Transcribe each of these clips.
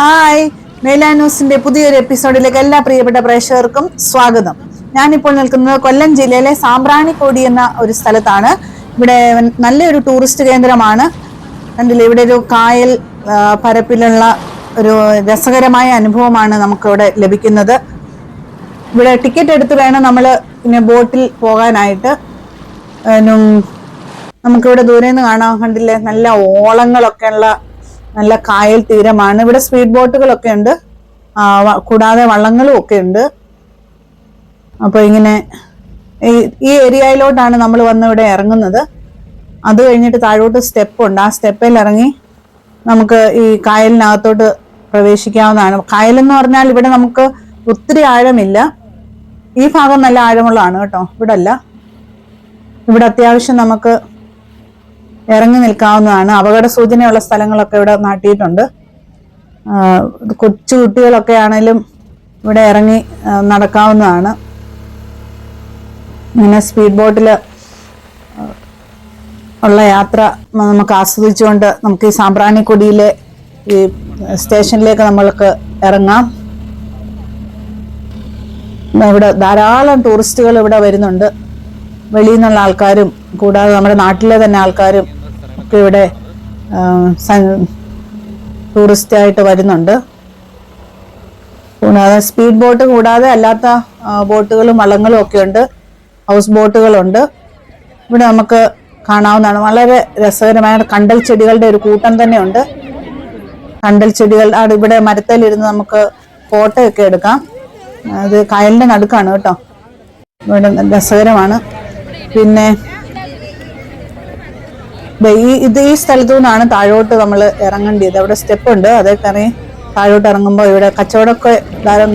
Hi. മേലാ ന്യൂസിന്റെ പുതിയൊരു എപ്പിസോഡിലേക്ക് എല്ലാ പ്രിയപ്പെട്ട പ്രേക്ഷകർക്കും സ്വാഗതം. ഞാനിപ്പോൾ നിൽക്കുന്നത് കൊല്ലം ജില്ലയിലെ സാമ്പ്രാണിക്കോടി എന്ന ഒരു സ്ഥലത്താണ്. ഇവിടെ നല്ലൊരു ടൂറിസ്റ്റ് കേന്ദ്രമാണ്. കണ്ടില്ലേ ഇവിടെ ഒരു കായൽ പരപ്പിലുള്ള ഒരു രസകരമായ അനുഭവമാണ് നമുക്കിവിടെ ലഭിക്കുന്നത്. ഇവിടെ ടിക്കറ്റ് എടുത്ത് വേണം നമ്മൾ പിന്നെ ബോട്ടിൽ പോകാനായിട്ട്. നമുക്കിവിടെ ദൂരെ നിന്ന് കാണാൻ കണ്ടില്ലേ നല്ല ഓളങ്ങളൊക്കെ ഉള്ള നല്ല കായൽ തീരമാണ്. ഇവിടെ സ്പീഡ് ബോട്ടുകളൊക്കെ ഉണ്ട്. കൂടാതെ വള്ളങ്ങളും ഒക്കെ ഉണ്ട്. അപ്പോൾ ഇങ്ങനെ ഈ ഏരിയയിലോട്ടാണ് നമ്മൾ വന്ന് ഇവിടെ ഇറങ്ങുന്നത്. അത് കഴിഞ്ഞിട്ട് താഴോട്ട് സ്റ്റെപ്പ് ഉണ്ട്. ആ സ്റ്റെപ്പിൽ ഇറങ്ങി നമുക്ക് ഈ കായലിനകത്തോട്ട് പ്രവേശിക്കാവുന്നതാണ്. കായലെന്ന് പറഞ്ഞാൽ ഇവിടെ നമുക്ക് ഒത്തിരി ആഴമില്ല. ഈ ഭാഗം നല്ല ആഴമുള്ളതാണ് കേട്ടോ. ഇവിടെ അല്ല ഇവിടെ അത്യാവശ്യം നമുക്ക് ഇറങ്ങി നിൽക്കാവുന്നതാണ്. അപകട സൂചനയുള്ള സ്ഥലങ്ങളൊക്കെ ഇവിടെ നാട്ടിയിട്ടുണ്ട്. കൊച്ചു കുട്ടികളൊക്കെ ആണെങ്കിലും ഇവിടെ ഇറങ്ങി നടക്കാവുന്നതാണ്. ഇങ്ങനെ സ്പീഡ് ബോട്ടിൽ ഉള്ള യാത്ര നമുക്ക് ആസ്വദിച്ചുകൊണ്ട് നമുക്ക് ഈ സാമ്പ്രാണിക്കൊടിയിലെ ഈ സ്റ്റേഷനിലേക്ക് നമ്മൾക്ക് ഇറങ്ങാം. ഇവിടെ ധാരാളം ടൂറിസ്റ്റുകൾ ഇവിടെ വരുന്നുണ്ട്. വെളിയിൽ നിന്നുള്ള ആൾക്കാരും കൂടാതെ നമ്മുടെ നാട്ടിലെ തന്നെ ആൾക്കാരും ഒക്കെ ഇവിടെ ടൂറിസ്റ്റ് ആയിട്ട് വരുന്നുണ്ട്. കൂടാതെ സ്പീഡ് ബോട്ട് കൂടാതെ അല്ലാത്ത ബോട്ടുകളും വള്ളങ്ങളും ഒക്കെ ഉണ്ട്. ഹൗസ് ബോട്ടുകളുണ്ട് ഇവിടെ നമുക്ക് കാണാവുന്നതാണ്. വളരെ രസകരമായ കണ്ടൽ ചെടികളുടെ ഒരു കൂട്ടം തന്നെയുണ്ട്. കണ്ടൽ ചെടികൾ ഇവിടെ മരത്തിലിരുന്ന് നമുക്ക് ഫോട്ടോ ഒക്കെ എടുക്കാം. അത് കായലിന്റെ നടുക്കാണ് കേട്ടോ. ഇവിടെ രസകരമാണ്. പിന്നെ ഇത് ഈ സ്ഥലത്തു നിന്നാണ് താഴോട്ട് നമ്മൾ ഇറങ്ങേണ്ടത് അവിടെ സ്റ്റെപ്പ് ഉണ്ട്. അതേ കറി താഴോട്ട് ഇറങ്ങുമ്പോൾ ഇവിടെ കച്ചവടമൊക്കെ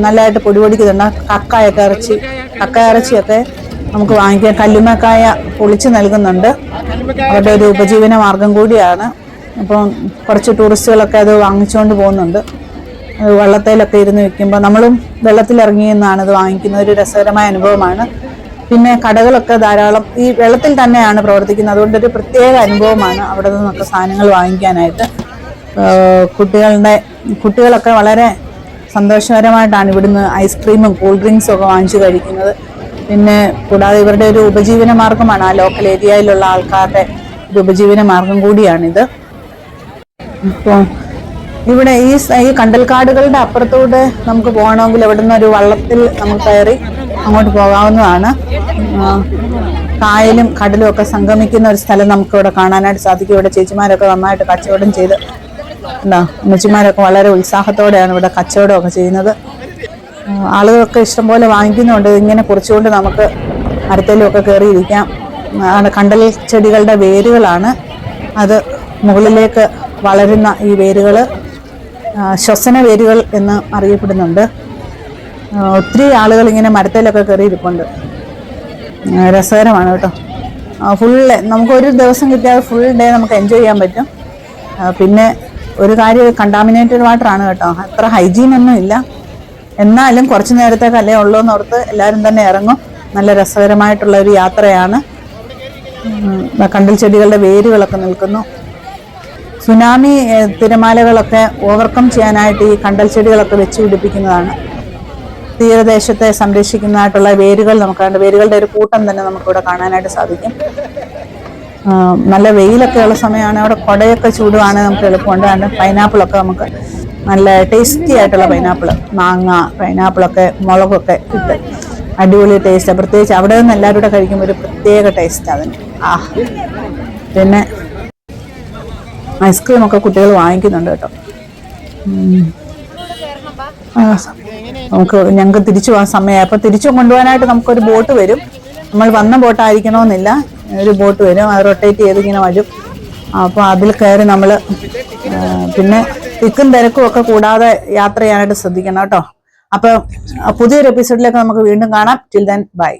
നല്ലതായിട്ട് പൊടി പൊടിക്കുന്നുണ്ട് കക്കായൊക്കെ ഇറച്ചി കക്ക ഇറച്ചിയൊക്കെ നമുക്ക് വാങ്ങിക്കാൻ കല്ലുമക്കായ പൊളിച്ച് നൽകുന്നുണ്ട്. അവരുടെ ഒരു ഉപജീവന മാർഗം കൂടിയാണ്. അപ്പം കുറച്ച് ടൂറിസ്റ്റുകളൊക്കെ അത് വാങ്ങിച്ചുകൊണ്ട് പോകുന്നുണ്ട്. വെള്ളത്തിലൊക്കെ ഇരുന്ന് വെക്കുമ്പോൾ നമ്മളും വെള്ളത്തിലിറങ്ങി നിന്നാണ് ഇത് വാങ്ങിക്കുന്നത്. ഒരു രസകരമായ അനുഭവമാണ്. പിന്നെ കടകളൊക്കെ ധാരാളം ഈ വെള്ളത്തിൽ തന്നെയാണ് പ്രവർത്തിക്കുന്നത്. അതുകൊണ്ട് ഒരു പ്രത്യേക അനുഭവമാണ് അവിടെ നിന്നൊക്കെ സാധനങ്ങൾ വാങ്ങിക്കാനായിട്ട്. കുട്ടികളുടെ കുട്ടികളൊക്കെ വളരെ സന്തോഷകരമായിട്ടാണ് ഇവിടുന്ന് ഐസ്ക്രീമും കൂൾ ഡ്രിങ്ക്സും ഒക്കെ വാങ്ങിച്ചു കഴിക്കുന്നത്. പിന്നെ കൂടാതെ ഇവരുടെ ഒരു ഉപജീവന മാർഗമാണ് ആ ലോക്കൽ ഏരിയയിലുള്ള ആൾക്കാരുടെ ഒരു ഉപജീവന മാർഗം കൂടിയാണിത്. അപ്പോൾ ഇവിടെ ഈ ഈ കണ്ടൽക്കാടുകളുടെ അപ്പുറത്തൂടെ നമുക്ക് പോകണമെങ്കിൽ ഇവിടെ നിന്ന് ഒരു വള്ളത്തിൽ നമുക്ക് കയറി അങ്ങോട്ട് പോകാവുന്നതാണ്. കായലും കടലും ഒക്കെ സംഗമിക്കുന്ന ഒരു സ്ഥലം നമുക്ക് ഇവിടെ കാണാനായിട്ട് സാധിക്കും. ഇവിടെ ചേച്ചിമാരൊക്കെ നന്നായിട്ട് കച്ചവടം ചെയ്ത് എന്താ അമ്മച്ചിമാരൊക്കെ വളരെ ഉത്സാഹത്തോടെയാണ് ഇവിടെ കച്ചവടമൊക്കെ ചെയ്യുന്നത്. ആളുകളൊക്കെ ഇഷ്ടംപോലെ വാങ്ങിക്കുന്നുണ്ട്. ഇങ്ങനെ കുറച്ചുകൊണ്ട് നമുക്ക് മരത്തിലൊക്കെ കയറിയിരിക്കാം. കണ്ടൽ ചെടികളുടെ വേരുകളാണ്. അത് മുകളിലേക്ക് വളരുന്ന ഈ വേരുകൾ ശ്വസന വേരുകൾ എന്ന് അറിയപ്പെടുന്നുണ്ട്. ഒത്തിരി ആളുകൾ ഇങ്ങനെ മരത്തിലൊക്കെ കയറിയിരിപ്പുണ്ട്. രസകരമാണ് കേട്ടോ. ഫുൾ നമുക്കൊരു ദിവസം കിട്ടിയാൽ ഫുൾ ഡേ നമുക്ക് എൻജോയ് ചെയ്യാൻ പറ്റും. പിന്നെ ഒരു കാര്യം കണ്ടാമിനേറ്റഡ് വാട്ടർ ആണ് കേട്ടോ. അത്ര ഹൈജീൻ ഒന്നും ഇല്ല. എന്നാലും കുറച്ച് നേരത്തേക്കല്ലേ ഉള്ളൂ എന്നോർത്ത് എല്ലാവരും തന്നെ ഇറങ്ങും. നല്ല രസകരമായിട്ടുള്ള ഒരു യാത്രയാണ് കണ്ടൽ ചെടികളുടെ വേരുകളൊക്കെ നിൽക്കുന്നു. സുനാമി തിരമാലകളൊക്കെ ഓവർകം ചെയ്യാനായിട്ട് ഈ കണ്ടൽ ചെടികളൊക്കെ വെച്ച് പിടിപ്പിക്കുന്നതാണ്. തീരദേശത്തെ സംരക്ഷിക്കുന്നതായിട്ടുള്ള വേരുകൾ നമുക്ക് കണ്ട് വേരുകളുടെ ഒരു കൂട്ടം തന്നെ നമുക്കിവിടെ കാണാനായിട്ട് സാധിക്കും. നല്ല വെയിലൊക്കെ ഉള്ള സമയമാണ്. അവിടെ കുടയൊക്കെ ചൂടുവാണ് നമുക്ക് എളുപ്പമുണ്ട്. കാരണം പൈനാപ്പിളൊക്കെ നമുക്ക് നല്ല ടേസ്റ്റി ആയിട്ടുള്ള പൈനാപ്പിൾ മാങ്ങ പൈനാപ്പിളൊക്കെ മുളകൊക്കെ ഇട്ട് അടിപൊളി ടേസ്റ്റ് പ്രത്യേകിച്ച് അവിടെ നിന്ന് എല്ലാവരും കൂടെ കഴിക്കുമ്പോൾ ഒരു പ്രത്യേക ടേസ്റ്റ് അതിന്. ആ പിന്നെ ഐസ്ക്രീം ഒക്കെ കുട്ടികൾ വാങ്ങിക്കുന്നുണ്ട് കേട്ടോ. നമുക്ക് ഞങ്ങൾക്ക് തിരിച്ചു പോകാൻ സമയമായി. തിരിച്ചു കൊണ്ടുപോകാനായിട്ട് നമുക്കൊരു ബോട്ട് വരും. നമ്മൾ വന്ന ബോട്ടായിരിക്കണമെന്നില്ല. ഒരു ബോട്ട് വരും. അത് റൊട്ടേറ്റ് ചെയ്ത് ഇങ്ങനെ വരും. അപ്പോൾ അതിൽ കയറി നമ്മൾ പിന്നെ തിക്കും തിരക്കും ഒക്കെ കൂടാതെ യാത്ര ചെയ്യാനായിട്ട് ശ്രദ്ധിക്കണം കേട്ടോ. അപ്പൊ പുതിയൊരു എപ്പിസോഡിലേക്ക് നമുക്ക് വീണ്ടും കാണാം. Till then bye